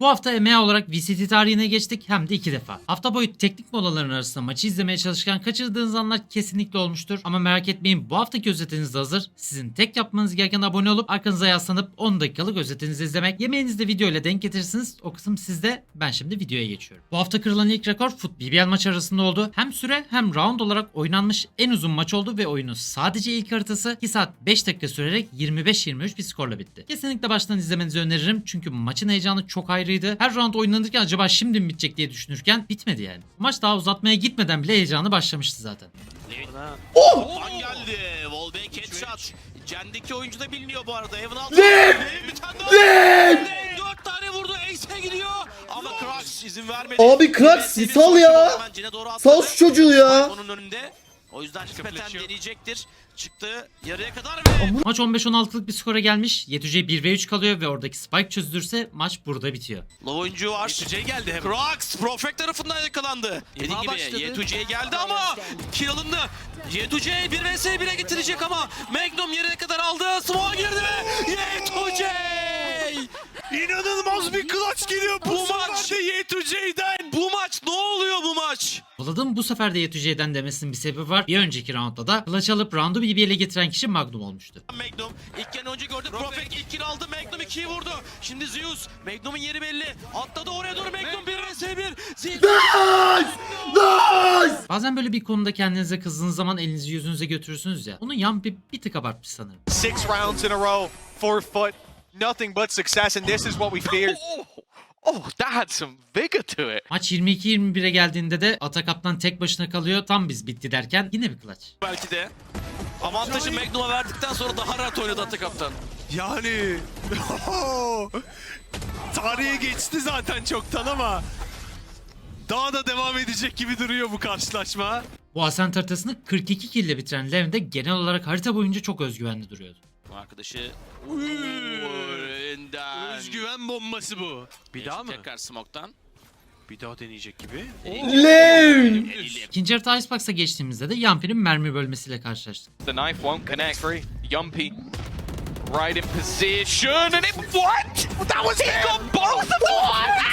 Bu hafta EMEA olarak VCT tarihine geçtik hem de iki defa. Hafta boyu teknik molaların arasında maçı izlemeye çalışırken kaçırdığınız anlar kesinlikle olmuştur. Ama merak etmeyin bu haftaki özetiniz de hazır. Sizin tek yapmanız gereken abone olup arkanıza yaslanıp 10 dakikalık özetinizi izlemek. Yemeğinizi de video ile denk getirirsiniz. O kısım sizde. Ben şimdi videoya geçiyorum. Bu hafta kırılan ilk rekor Foot BBL maç arasında oldu. Hem süre hem round olarak oynanmış en uzun maç oldu ve oyunun sadece ilk haritası 2 saat 5 dakika sürerek 25-23 bir skorla bitti. Kesinlikle baştan izlemenizi öneririm çünkü maçın heyecanı çok ayrıydı. Her round oynanırken acaba şimdi mi bitecek diye düşünürken bitmedi yani. Maç daha uzatmaya gitmeden bile heyecanı başlamıştı zaten. Fan geldi. Wallbang headshot. Cendeki oyuncu da biliniyor bu arada. Evan altı. Lim! Lim! Dört tane vurdu. Ace'e gidiyor. Ama Krax izin vermedi. Abi Krax, sal ya. Sal şu çocuğu ya. Onun önünde. O yüzden nispeten deneyecektir. Çıktı yarıya kadar ve Maç 15-16'lık bir skora gelmiş. Yetüce 1v3 kalıyor ve oradaki spike çözülürse maç burada bitiyor. Low oyuncu var. Yetüce'ye geldi hem. Krax Profek tarafından yakalandı. Dediğim gibi Yetüce'ye geldi ama kill alındı. Yetüce 1 vs 1'e getirecek ama Magnum yerine kadar aldı. Smoke girdi ve Yetüce! İnanılmaz bir clutch geliyor bu maç. Yetüce'den. Vlad'ın bu sefer de Yetüce'den demesinin bir sebebi var. Bir önceki roundda da clutch alıp roundu BBL'e getiren kişi Magnum olmuştu. Magnum ilk kere önce gördü. Profek ilk kill aldı. Magnum 2'yi vurdu. Şimdi Zeus. Magnum'un yeri belli. Atladı oraya doğru Magnum 1 vs 1. Zeus. Nice! Bazen böyle bir konuda kendinize kızdığınız zaman elinizi yüzünüze götürürsünüz ya. Onun yan bir, bir tık abartmış sanırım. six rounds in a row, four foot, nothing but success, and this is what we feared. Oh, that had some vigor to it. Maç 22-21'e geldiğinde de Atakap'tan tek başına kalıyor. Tam biz bitti derken yine bir clutch. Belki de. Avantajı Magnum'a verdikten sonra daha rahat oynadı Atı Kaptan. Yani tarihe geçti zaten çoktan ama daha da devam edecek gibi duruyor bu karşılaşma. Bu Ascent haritasını 42 kill ile bitiren Levin de genel olarak harita boyunca çok özgüvenli duruyordu. Arkadaşı Önden. Özgüven bombası bu. Bir daha mı? Tekrar smoke'tan. Bir daha deneyecek gibi. Lame! İkinci harita Icebox'a geçtiğimizde de Yampi'nin mermi bölmesiyle karşılaştık. The knife won't connect. Yumpy right in position, and it what? That was he got both of them. What?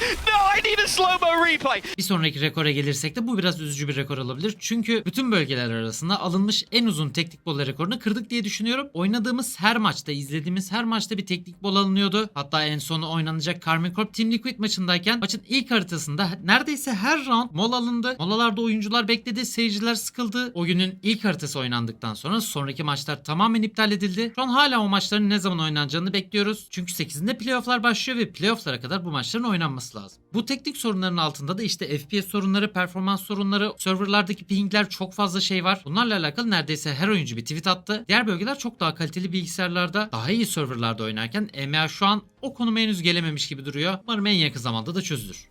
No, I need a slow mo replay. Bir sonraki rekora gelirsek de bu biraz üzücü bir rekor olabilir. Çünkü bütün bölgeler arasında alınmış en uzun teknik bol rekorunu kırdık diye düşünüyorum. Oynadığımız her maçta, izlediğimiz her maçta bir teknik bol alınıyordu. Hatta en sonu oynanacak Carmen Corp Team Liquid maçındayken maçın ilk haritasında neredeyse her round mol alındı. Molalarda oyuncular bekledi, seyirciler sıkıldı. Oyunun ilk haritası oynandıktan sonra sonraki maçlar tamamen iptal edildi. Şu an hala o maçların ne zaman oynanacağını bekliyoruz. Çünkü 8'inde playofflar başlıyor ve playofflara kadar bu maçların oynanması lazım. Bu teknik sorunların altında da işte FPS sorunları, performans sorunları, serverlardaki pingler çok fazla şey var. Bunlarla alakalı neredeyse her oyuncu bir tweet attı. Diğer bölgeler çok daha kaliteli bilgisayarlarda, daha iyi serverlarda oynarken EMEA şu an o konuma henüz gelememiş gibi duruyor. Umarım en yakın zamanda da çözülür.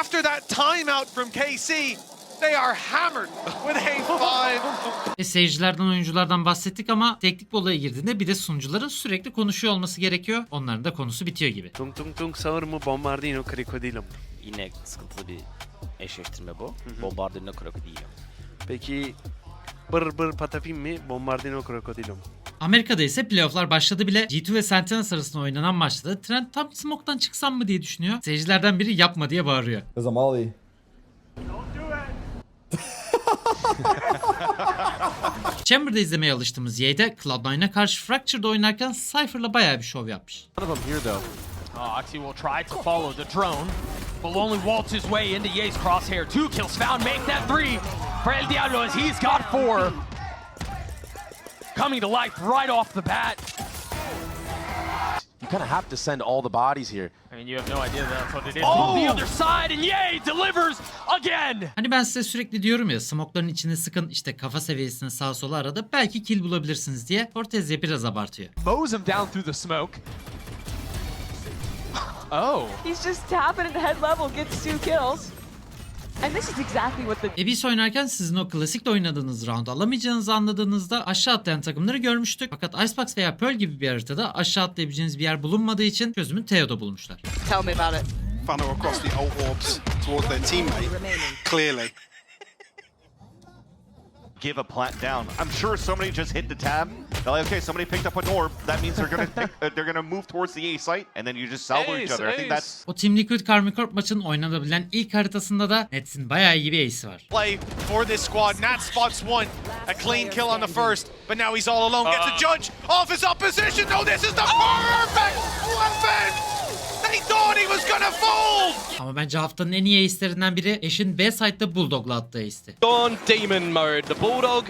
After that timeout from KC, they are hammered with A5. E seyircilerden, oyunculardan bahsettik ama teknik bir olaya girdiğinde bir de sunucuların sürekli konuşuyor olması gerekiyor. Onların da konusu bitiyor gibi. Tung tung tung sağır mı bombardino krokodilo mu? Yine sıkıntılı bir eşleştirme bu. Bombardino krokodilo. Peki bır bır patapim mi bombardino krokodilo mu? Amerika'da ise playofflar başladı bile. G2 ve Sentinels arasında oynanan maçta da Trent tam smoke'tan çıksam mı diye düşünüyor. Seyircilerden biri yapma diye bağırıyor. There's a molly. Chamber'da izlemeye alıştığımız Ye'de Cloud9'a karşı Fracture'da oynarken Cypher'la bayağı bir şov yapmış. Oh, Oxy will try to follow the drone. Will only waltz his way into Ye's crosshair. Two kills found, make that three for El Diablo as he's got four. Coming to life right off the bat. You kind of have to send all the bodies here. I mean, you have no idea that's what it is. Oh! The other side, and Ye delivers again. Hani ben size sürekli diyorum ya smoke'ların içine sıkın işte kafa seviyesine sağa sola arada belki kill bulabilirsiniz diye. Cortez biraz abartıyor. Mows him down through the smoke. Oh. He's just tapping at head level, gets two kills. Abyss oynarken sizin o klasikle oynadığınız round alamayacağınızı anladığınızda aşağı atlayan takımları görmüştük. Fakat Icebox veya Pearl gibi bir haritada aşağı atlayabileceğiniz bir yer bulunmadığı için çözümü Theo'da bulmuşlar. Tell me about it. Funnel across the old orbs towards their teammate, clearly. Give a plant down. I'm sure somebody just hit the tab. They're like, okay, somebody picked up an orb. That means they're gonna pick, uh, they're gonna move towards the A site, and then you just salvo each Ace, other. I think ace. that's O Team Liquid Karmik Corp maçın oynanabilen ilk haritasında da Nets'in bayağı iyi bir ace'i var. Play for this squad. Nat spots one. A clean kill on the first, but now he's all alone. Gets a judge off his opposition. No, this is the perfect weapon. Ama bence haftanın en iyi ace'lerinden biri Ashe'in B site'da Bulldog'la attığı ace'ti. On demon mode. The Bulldog.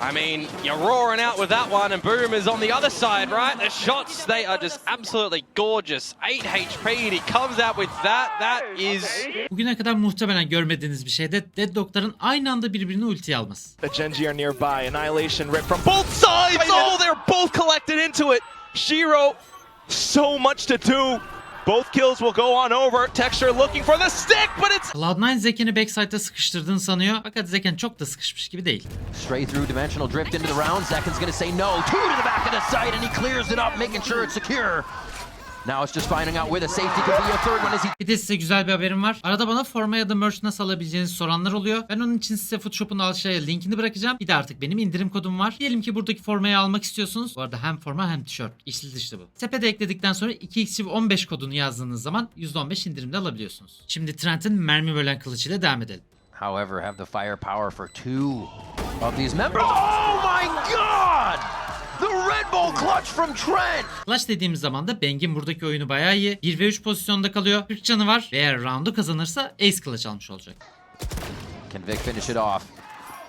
I mean, you're roaring out with that one, and Boom is on the other side, right? The shots, they are just absolutely gorgeous. 8 HP, and he comes out with that. That is Bugüne kadar muhtemelen görmediğiniz bir şey de Deadlock'ların aynı anda birbirini ultiye alması. The Genji are nearby. Annihilation ripped from both sides. Oh, they're both collected into it. Shiro, so much to do. Both kills will go on over. Texture looking for the stick, but it's Cloud9 Zeken'i backside'da sıkıştırdığını sanıyor fakat Zeken çok da sıkışmış gibi değil. Stray through dimensional drift into the round. Zekin's gonna say no. Two to the back of the site, and he clears it up, making sure it's secure. Now it's just finding out where the safety could be. A third one as he Bir de size güzel bir haberim var. Arada bana forma ya da merch nasıl alabileceğinizi soranlar oluyor. Ben onun için size Footshop'un aşağıya linkini bırakacağım. Bir de artık benim indirim kodum var. Diyelim ki buradaki formayı almak istiyorsunuz. Bu arada hem forma hem tişört. İçli dışlı bu. Sepete ekledikten sonra 2x15 kodunu yazdığınız zaman %15 indirimde alabiliyorsunuz. Şimdi Trent'in mermi bölen kılıcıyla devam edelim. however, have the firepower for two of these members. Oh my god! Red Bull clutch from Trent! Clutch dediğimiz zaman da Bang'in buradaki oyunu bayağı iyi. 1 ve 3 pozisyonda kalıyor. 40 canı var. Ve eğer round'u kazanırsa Ace Clutch almış olacak. Can Vic finish it off?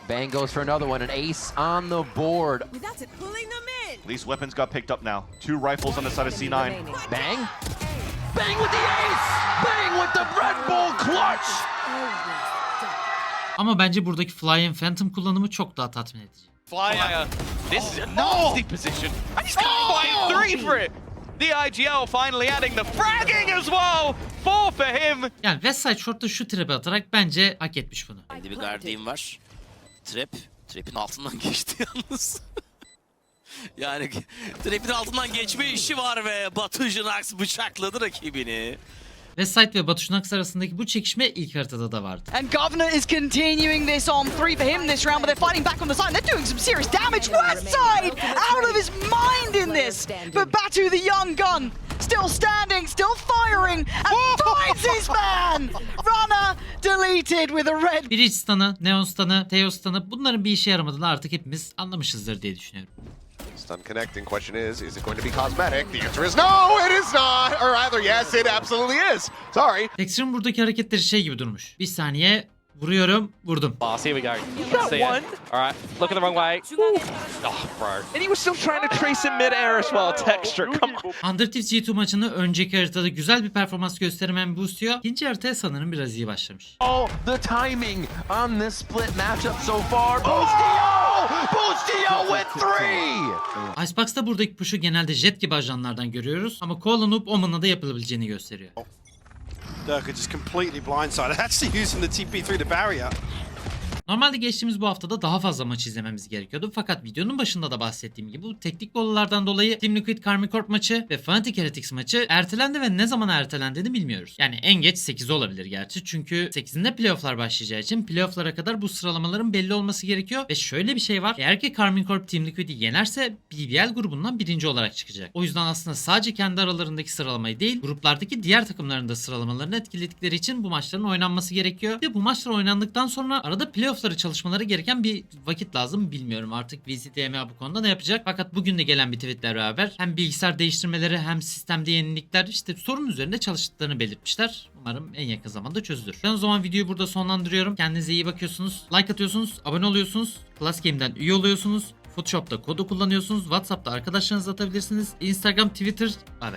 Bang goes for another one, an ace on the board. That's it, pulling them in. least weapons got picked up now. Two rifles on the side of C9. Bang! Bang with the ace! Bang with the Red Bull clutch! Ama bence buradaki Flying Phantom kullanımı çok daha tatmin edici. Fire. This is a nasty position. And he's got five three for it. The IGL finally adding the fragging as well. Four for him. Yani Westside Short'ta şu trap'i atarak bence hak etmiş bunu. Bende bir Guardian var. Trap. Trap'in altından geçti yalnız. yani Trap'in altından geçme işi var ve Batu Jinax bıçakladı rakibini. Westside ve Batu Şunax arasındaki bu çekişme ilk haritada da vardı. And Governor is continuing this on three for him this round, but they're fighting back on the side. They're doing some serious damage. West side out of his mind in this. But Batu, the young gun, still standing, still firing, and finds his man. Runner deleted with a red. Bridge stun'ı, Neon stun'ı, Theo stun'ı bunların bir işe yaramadığını artık hepimiz anlamışızdır diye düşünüyorum. Stun connecting. Question is, is it going to be cosmetic? The answer is no, it is not. Or rather, yes, it absolutely is. Sorry. Dexter'ın buradaki hareketleri şey gibi durmuş. Bir saniye vuruyorum, vurdum. Boss, here we go. Got one. All right, look at the wrong way. Oh, bro. And he was still trying to trace in midair as well. Texture, come on. Under Thieves G2 maçını önceki haritada güzel bir performans göstermeyen boostluyor. İkinci haritaya sanırım biraz iyi başlamış. Oh, the timing on this split matchup so far. Boostio! Boostio with three! Icebox'ta buradaki push'u genelde jet gibi ajanlardan görüyoruz ama Koala Noob Omen'la da yapılabileceğini gösteriyor. Durka just completely blindsided. Actually using the TP through the barrier. Normalde geçtiğimiz bu haftada daha fazla maç izlememiz gerekiyordu fakat videonun başında da bahsettiğim gibi bu teknik bolalardan dolayı Team Liquid Karmic Corp maçı ve Fnatic Heretics maçı ertelendi ve ne zaman ertelendiğini bilmiyoruz. Yani en geç 8 olabilir gerçi çünkü 8'inde playofflar başlayacağı için playofflara kadar bu sıralamaların belli olması gerekiyor ve şöyle bir şey var. Eğer ki Karmic Corp Team Liquid'i yenerse BBL grubundan birinci olarak çıkacak. O yüzden aslında sadece kendi aralarındaki sıralamayı değil gruplardaki diğer takımların da sıralamalarını etkiledikleri için bu maçların oynanması gerekiyor. Ve bu maçlar oynandıktan sonra arada playoffları çalışmaları gereken bir vakit lazım bilmiyorum. Artık VCTMA bu konuda ne yapacak? Fakat bugün de gelen bir tweetler beraber hem bilgisayar değiştirmeleri hem sistemde yenilikler işte sorun üzerinde çalıştıklarını belirtmişler. Umarım en yakın zamanda çözülür. Ben o zaman videoyu burada sonlandırıyorum. Kendinize iyi bakıyorsunuz. Like atıyorsunuz, abone oluyorsunuz. Plus Game'den üye oluyorsunuz. Photoshop'ta kodu kullanıyorsunuz. WhatsApp'ta arkadaşlarınızla atabilirsiniz. Instagram, Twitter. Bay.